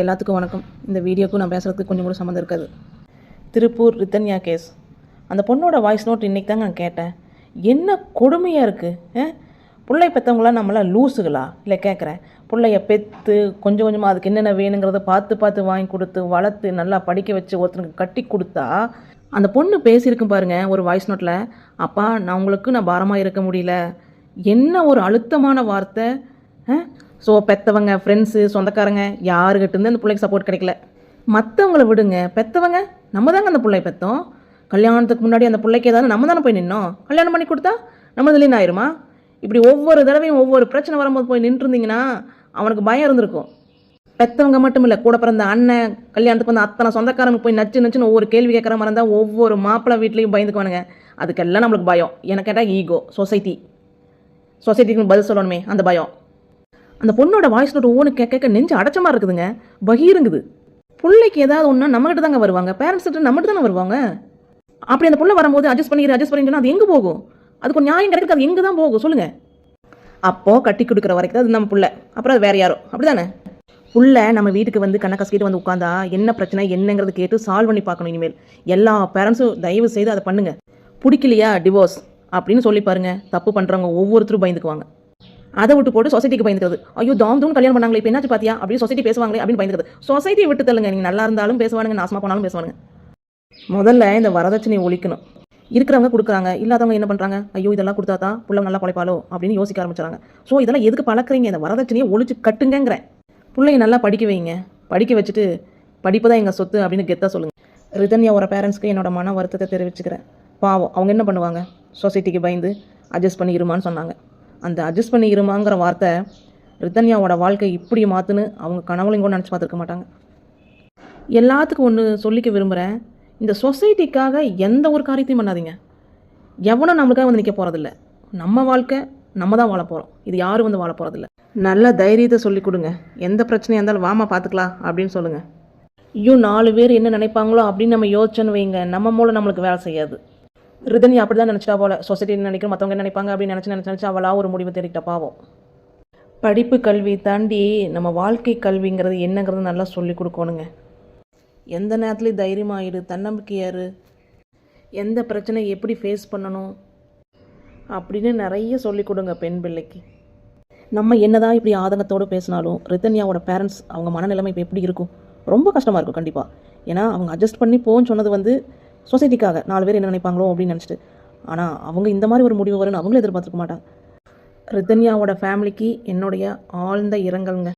எல்லாத்துக்கும் வணக்கம். இந்த வீடியோக்கும் நான் பேசுகிறதுக்கு கொஞ்சம் கூட சம்மந்தம் இருக்காது. திருப்பூர் ரித்தன்யா கேஸ் அந்த பொண்ணோட வாய்ஸ் நோட் இன்றைக்கி தாங்க நான் கேட்டேன். என்ன கொடுமையாக இருக்குது பிள்ளை பெற்றவங்களாம் நம்மளாம் லூசுகளா? இல்லை கேட்குறேன் பிள்ளைய பெற்று கொஞ்சம் கொஞ்சமாக அதுக்கு என்னென்ன வேணுங்கிறத பார்த்து பார்த்து வாங்கி கொடுத்து வளர்த்து நல்லா படிக்க வச்சு ஒருத்தனுக்கு கட்டி கொடுத்தா அந்த பொண்ணு பேசியிருக்கும் பாருங்க ஒரு வாய்ஸ் நோட்டில் அப்பா நான் உங்களுக்கு நான் பாரமாக இருக்க முடியல. என்ன ஒரு அழுத்தமான வார்த்தை? ஸோ பெத்தவங்க ஃப்ரெண்ட்ஸு சொந்தக்காரங்க யாருக்கிட்டேருந்து அந்த பிள்ளைக்கு சப்போர்ட் கிடைக்கல? மற்றவங்கள விடுங்க. பெத்தவங்க நம்ம தாங்க அந்த பிள்ளைய பெற்றோம் கல்யாணத்துக்கு முன்னாடி அந்த பிள்ளைக்கு ஏதாவது நம்ம தானே போய் நின்னோம். கல்யாணம் பண்ணி கொடுத்தா நம்மளதுலேயும் ஆயிருமா? இப்படி ஒவ்வொரு தடவையும் ஒவ்வொரு பிரச்சனை வரும்போது போய் நின்றுருந்தீங்கன்னா அவனுக்கு பயம் இருந்திருக்கும். பெத்தவங்க மட்டும் இல்லை கூட பிறந்த அண்ணன் கல்யாணத்துக்கு வந்து அத்தனை சொந்தக்காரங்க போய் நச்சு நச்சுன்னு ஒவ்வொரு கேள்வி கேட்குற மாதிரி இருந்தால் ஒவ்வொரு மாப்பிள்ளை வீட்லேயும் பயந்துக்குவானுங்க. அதுக்கெல்லாம் நம்மளுக்கு பயம். எனக்கு கேட்டால் ஈகோ சொசைட்டி சொசைட்டிக்கு பதில் சொல்லணுமே அந்த பயம். அந்த பொண்ணோட வாய்ஸ் நோட் ஒவ்வொன்று கேட்க கேட்க நெஞ்சு அடைச்ச மாதிரி இருக்குதுங்க. பகீருங்குது. பிள்ளைக்கு ஏதாவது ஒன்றா நம்மகிட்ட தாங்க வருவாங்க. பேரண்ட்ஸ் கிட்ட நம்மகிட்ட தானே வருவாங்க. அப்படி அந்த பொண்ணை வரும்போது அட்ஜஸ்ட் பண்ணிக்கிற அட்ஜஸ்ட் பண்ணிங்கன்னா அது எங்கே போகும்? அதுக்கு ஒரு நியாயம் கிடைக்கிறது அது எங்கே தான் போகும்? சொல்லுங்கள் அப்போ கட்டி கொடுக்குற வரைக்கும் அது நம்ம புள்ள. அப்புறம் அது வேறு யாரோ. அப்படிதானே? புள்ள நம்ம வீட்டுக்கு வந்து கண்ணை கசக்கிட்டு வந்து உட்காந்தா என்ன பிரச்சனை என்னங்கிறது கேட்டு சால்வ் பண்ணி பார்க்கணும் இனிமேல். எல்லா பேரண்ட்ஸும் தயவு செய்து அதை பண்ணுங்கள் பிடிக்கலையா டிவோர்ஸ் அப்படின்னு சொல்லி பாருங்க. தப்பு பண்ணுறவங்க ஒவ்வொருத்தரும் பயந்துக்குவாங்க. அதை விட்டு போட்டு சொசைட்டிக்கு பயந்துக்கிறது. ஐயோ தாம் தூம் கல்யாணம் பண்ணாங்களே இப்போ என்னாச்சு பாத்தியா? அப்படின்னு சொசைட்டி பேசுவாங்களே அப்படின்னு பயந்துக்கிறது. சொசைட்டி விட்டு தள்ளுங்க. நீங்கள் நல்லா இருந்தாலும் பேசுவானுங்க நாசமாக போனாலும் பேசுவானுங்க. முதல்ல இந்த வரதட்சணை ஒழிக்கணும். இருக்கிறவங்க கொடுக்குறாங்க இல்லாதவங்க என்ன பண்ணுறாங்க ஐயோ இதெல்லாம் கொடுத்தா தான் பிள்ளை நல்லா பழைப்பாலோ அப்படின்னு யோசிக்க ஆரம்பிச்சாங்க ஸோ இதெல்லாம் எதுக்கு பழக்கிறீங்க? இந்த வரதட்சணையை ஒழிச்சு கட்டுங்கிறேன் பிள்ளைய நல்லா படிக்க வைங்க. படிக்க வச்சுட்டு படிப்பு தான் எங்கள் சொத்து அப்படின்னு கெத்தாக சொல்லுங்கள் ரிதன்யாவோட பேரண்ட்ஸ்க்கு என்னோட மன வருத்தத்தை தெரிவிச்சுக்கிறேன். பாவம் அவங்க என்ன பண்ணுவாங்க? சொசைட்டிக்கு பயந்து அட்ஜஸ்ட் பண்ணி இருமான்னு சொன்னாங்க. அந்த அட்ஜஸ்ட் பண்ணி இருமாங்கிற வார்த்தை ரித்தன்யாவோட வாழ்க்கை இப்படி மாற்றுன்னு அவங்க கனவுலையும் கூட நினச்சி பார்த்துருக்க மாட்டாங்க. எல்லாத்துக்கும் ஒன்று சொல்லிக்க விரும்புகிறேன் இந்த சொசைட்டிக்காக எந்த ஒரு காரியத்தையும் பண்ணாதீங்க. எவனும் நம்மளுக்காக வந்து நிற்க போகிறதில்ல நம்ம வாழ்க்கை நம்ம தான் வாழ போகிறோம் இது யாரும் வந்து வாழ போகிறதில்ல நல்ல தைரியத்தை சொல்லி கொடுங்க. எந்த பிரச்சனையாக இருந்தாலும் வாமா பார்த்துக்கலாம் அப்படின்னு சொல்லுங்கள் ஐயோ நாலு பேர் என்ன நினைப்பாங்களோ அப்படின்னு நம்ம யோசிச்சோன்னு வைங்க. நம்ம மூலம் நம்மளுக்கு வேலை செய்யாது. ரிதனி அப்படி தான் நினச்சிட்டா போல சொசைட்டி நினைக்கிற மற்றவங்க நினைப்பாங்க? அப்படின்னு நினச்சி நினச்சி நினச்சி அவளாக ஒரு முடிவு தேடிக்கிட்ட பாவம். படிப்பு கல்வி தாண்டி நம்ம வாழ்க்கை கல்விங்கிறது என்னங்கிறது நல்லா சொல்லி கொடுக்கணுங்க. எந்த நேரத்துலையும் தைரியமாயிரு தன்னம்பிக்கையாரு எந்த பிரச்சனை எப்படி ஃபேஸ் பண்ணணும்? அப்படின்னு நிறைய சொல்லி கொடுங்க பெண் பிள்ளைக்கு. நம்ம என்னதான் இப்படி ஆதங்கத்தோடு பேசினாலும் ரித்தன்யாவோட பேரண்ட்ஸ் அவங்க மனநிலைமை இப்போ எப்படி இருக்கும்? ரொம்ப கஷ்டமாக இருக்கும் கண்டிப்பாக ஏன்னா அவங்க அட்ஜஸ்ட் பண்ணி போன்னு சொன்னது வந்து சொசைட்டிக்காக நாலு பேர் என்ன நினைப்பாங்களோ அப்படின்னு நினச்சிட்டு. ஆனால் அவங்க இந்த மாதிரி ஒரு முடிவு வரும்னு அவங்களும் எதிர்பார்த்துருக்க மாட்டாங்க. ரித்தன்யாவோட ஃபேமிலிக்கு என்னுடைய ஆழ்ந்த இரங்கல்ங்க.